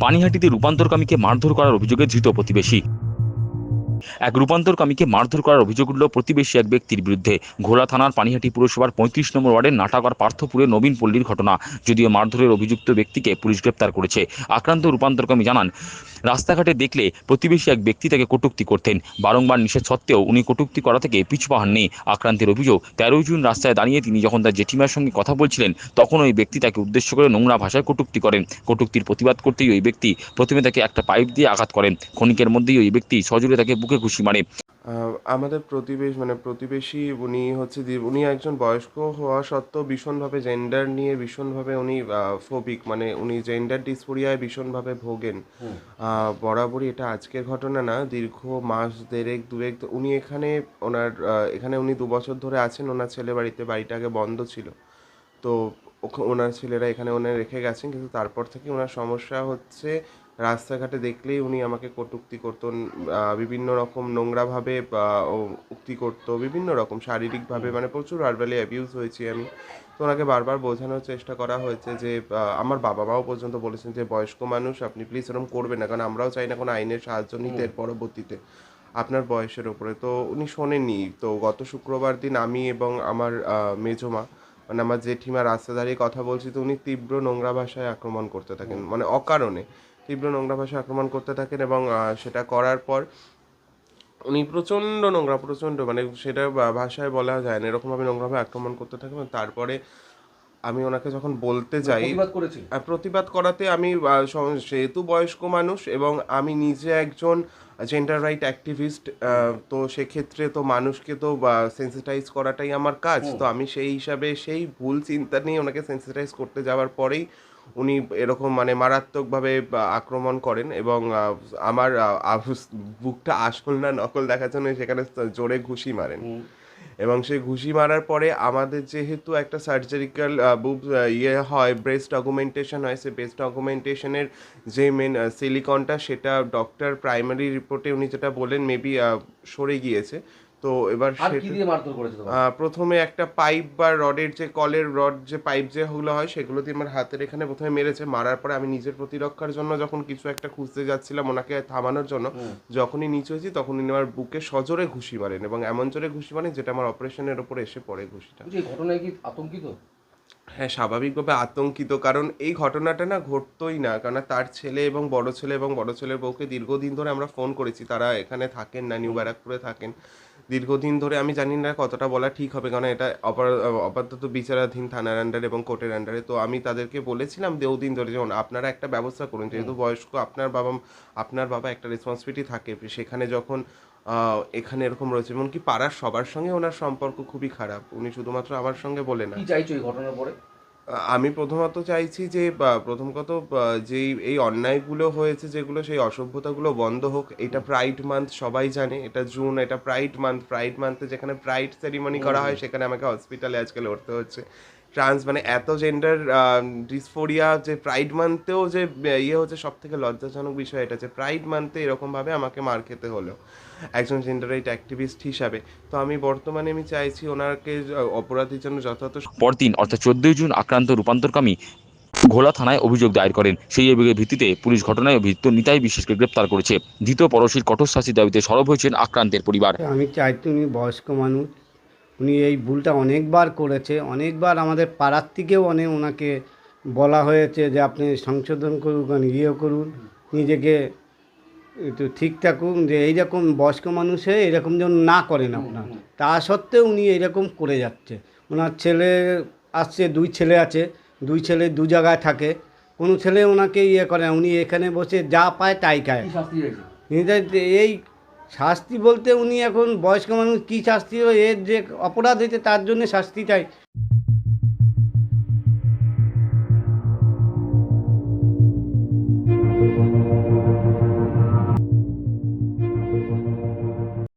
পানিহাটিতে রূপান্তরকামীকে মারধর করার অভিযোগে ধৃত প্রতিবেশী। এক রূপান্তরকামীকে মারধর করার অভিযোগ উঠল প্রতিবেশী এক ব্যক্তির বিরুদ্ধে। ঘোড়া থানার পানিহাটি পুরসভার পঁয়ত্রিশ নম্বর ওয়ার্ডের নাটাগর পার্থপুরে নবীন পল্লীর ঘটনা, যদিও মারধরের অভিযুক্ত ব্যক্তিকে পুলিশ গ্রেপ্তার করেছে। আক্রান্ত রূপান্তরকামী জানান, রাস্তাঘাটে দেখলে প্রতিবেশী এক ব্যক্তি তাকে কটূক্তি করতেন। বারংবার নিষেধ সত্ত্বেও উনি কটূক্তি করা থেকে পিছু পাহাননি আক্রান্তের অভিযোগ, তেরোই জুন রাস্তায় দাঁড়িয়ে তিনি যখন তার জেঠিমার সঙ্গে কথা বলছিলেন, তখন ওই ব্যক্তি তাকে উদ্দেশ্য করে নোংরা ভাষায় কটূক্তি করেন। কটূক্তির প্রতিবাদ করতেই ওই ব্যক্তি প্রথমে তাকে একটা পাইপ দিয়ে আঘাত করেন। ক্ষণিকের মধ্যেই ওই ব্যক্তি সজোরে তাকে বুকে ঘুষি মারে আহ, আমাদের প্রতিবেশ মানে প্রতিবেশী উনি হচ্ছে উনি একজন বয়স্ক হওয়া সত্ত্বেও ভীষণভাবে জেন্ডার নিয়ে ভীষণভাবে উনি ফোবিক মানে উনি জেন্ডার ডিসফোরিয়ায় ভীষণভাবে ভোগেন। বরাবরই এটা আজকের ঘটনা না দীর্ঘ মাস দেড়েক দুয়েক উনি এখানে ওনার এখানে উনি দু বছর ধরে আছেন ওনার ছেলে বাড়িতে বাড়িটা আগে বন্ধ ছিল। তো ওখ- ওনার ছেলেরা এখানে ওনার রেখে গেছেন কিন্তু তারপর থেকে ওনার সমস্যা হচ্ছে রাস্তাঘাটে দেখলেই উনি আমাকে কটূক্তি করতেন বিভিন্ন রকম নোংরাভাবে উক্তি করতো বিভিন্ন রকম শারীরিকভাবে মানে প্রচুর ভার্বালি অ্যাবিউজ হয়েছি আমি। তো ওনাকে বারবার বোঝানোর চেষ্টা করা হয়েছে যে আমার বাবা মাও পর্যন্ত বলেছেন যে বয়স্ক মানুষ আপনি প্লিজ এরকম করবেন না কারণ আমরাও চাই না কোনো আইনের সাহায্য নিতে এর পরবর্তীতে আপনার বয়সের ওপরে তো উনি শোনেননি। তো গত শুক্রবার দিন আমি এবং আমার মেজমা মানে আমার জেঠিমা রাস্তা দাঁড়িয়ে কথা বলছি তো উনি তীব্র নোংরা ভাষায় আক্রমণ করতে থাকেন মানে অকারণে। তীব্র নোংরা ভাষায় আক্রমণ করতে থাকেন এবং সেটা করার পর উনি প্রচণ্ড নোংরা প্রচণ্ড মানে সেটা ভাষায় বলা যায় না এরকমভাবে নোংরাভাবে আক্রমণ করতে থাকেন তারপরে আমি ওনাকে যখন বলতে যাই আর প্রতিবাদ করাতে আমি সেহেতু বয়স্ক মানুষ এবং আমি নিজে একজন জেন্ডার রাইট অ্যাক্টিভিস্ট তো সেক্ষেত্রে তো মানুষকে তো সেন্সিটাইজ করাটাই আমার কাজ তো আমি সেই হিসাবে সেই ভুল চিন্তা নিয়ে ওনাকে সেন্সিটাইজ করতে যাওয়ার পরেই উনি এরকম মানে মারাত্মকভাবে আক্রমণ করেন এবং আমার বুকটা আসল না নকল দেখার জন্য সেখানে জোরে ঘুষি মারেন। এবং সেই ঘুষি মারার পরে আমাদের যেহেতু একটা সার্জারিক্যাল বুব ইয়ে হয় ব্রেস্ট অগুমেন্টেশন হয় সেই ব্রেস্ট অগুমেন্টেশনের যে মেন সিলিকনটা সেটা ডক্টর প্রাইমারি রিপোর্টে উনি যেটা বলেন মেবি সরে গিয়েছে। তো এবার প্রথমে একটা পাইপ বা রডের যে কলের রড যে পাইপ যেগুলো হয় সেগুলো দিয়ে আমার হাতের এখানে প্রথমে মেরেছে। মারার পরে আমি নিজের প্রতিরক্ষার জন্য যখন কিছু একটা খুঁজতে যাচ্ছিলাম ওনাকে থামানোর জন্য যখনই নিচে হয়েছি তখন উনি আমার বুকে সজোরে ঘুষি মারেন এবং এমন জোরে ঘুষি মারেন যেটা আমার অপারেশনের ওপরে এসে পড়ে ঘুষিটা। ঘটনায় কি আতঙ্কিত? হ্যাঁ স্বাভাবিকভাবে আতঙ্কিত কারণ এই ঘটনাটা না ঘটতোই না কারণ তার ছেলে এবং বড় ছেলে এবং বড় ছেলের বউকে দীর্ঘদিন ধরে আমরা ফোন করেছি তারা এখানে থাকেন না নিউ ব্যারাকপুরে থাকেন। দীর্ঘদিন ধরে আমি জানি না কতটা বলা ঠিক হবে কারণ এটা অপরা- আপাতত বিচারাধীন থানার আন্ডারে এবং কোর্টের আন্ডারে তো আমি তাদেরকে বলেছিলাম দিন ধরে যেমন আপনারা একটা ব্যবস্থা করুন যেহেতু বয়স্ক আপনার বাবা আপনার বাবা একটা রেসপন্সিবিলিটি থাকে। সেখানে যখন এখানে এরকম রয়েছে এমনকি পাড়ার সবার সঙ্গে ওনার সম্পর্ক খুবই খারাপ। উনি শুধুমাত্র আমার সঙ্গে বলে না। চাইছো এই ঘটনার পরে? আমি প্রথমত চাইছি যে প্রথম কথা বা, যেই এই অন্যায়গুলো হয়েছে যেগুলো সেই অসভ্যতাগুলো বন্ধ হোক এটা প্রাইড মান্থ সবাই জানে এটা জুন এটা প্রাইড মান্থ প্রাইড মান্থে যেখানে প্রাইড সেরিমনি করা হয় সেখানে আমাকে হসপিটালে আজকে লড়তে হচ্ছে। ট্রান্স মানে এত জেন্ডার ডিসফোরিয়া যে প্রাইড মান্থেও যে ইয়ে হচ্ছে সব থেকে লজ্জাজনক বিষয় এটা যে প্রাইড মান্থে এরকমভাবে আমাকে মার খেতে হলো একজন জেন্ডার রাইট অ্যাক্টিভিস্ট হিসাবে। তো আমি বর্তমানে আমি চাইছি ওনাকে অপরাধের জন্য যথাযথ পরদিন অর্থাৎ চোদ্দই জুন আক্রান্ত রূপান্তরকামী ঘোলা থানায় অভিযোগ দায়ের করেন। সেই অভিযোগের ভিত্তিতে পুলিশ ঘটনায় অভিযুক্ত নিতাই বিশ্বাসকে গ্রেপ্তার করেছে। দ্বিতীয় পরশীর কঠোর শাস্তির দাবিতে সরব হয়েছেন আক্রান্তের পরিবার। আমি চাইতে উনি বয়স্ক মানুষ উনি এই ভুলটা অনেকবার করেছে অনেকবার আমাদের পাড়ার থেকেও অনেক ওনাকে বলা হয়েছে যে আপনি সংশোধন করুন ইয়ে করুন নিজেকে একটু ঠিক থাকুন যে এইরকম বয়স্ক মানুষে এরকম যেন না করেন আপনার। তা সত্ত্বেও উনি এরকম করে যাচ্ছে। ওনার ছেলে আসছে দুই ছেলে আছে দুই ছেলে দু জায়গায় থাকে। কোনো ছেলে ওনাকে ইয়ে করে উনি এখানে বসে যা পায় তাই খায়। এই শাস্তি বলতে উনি এখন বয়স্ক মানুষ, কী শাস্তি হয় এর যে অপরাধ হয়েছে তার জন্যে শাস্তি চাই।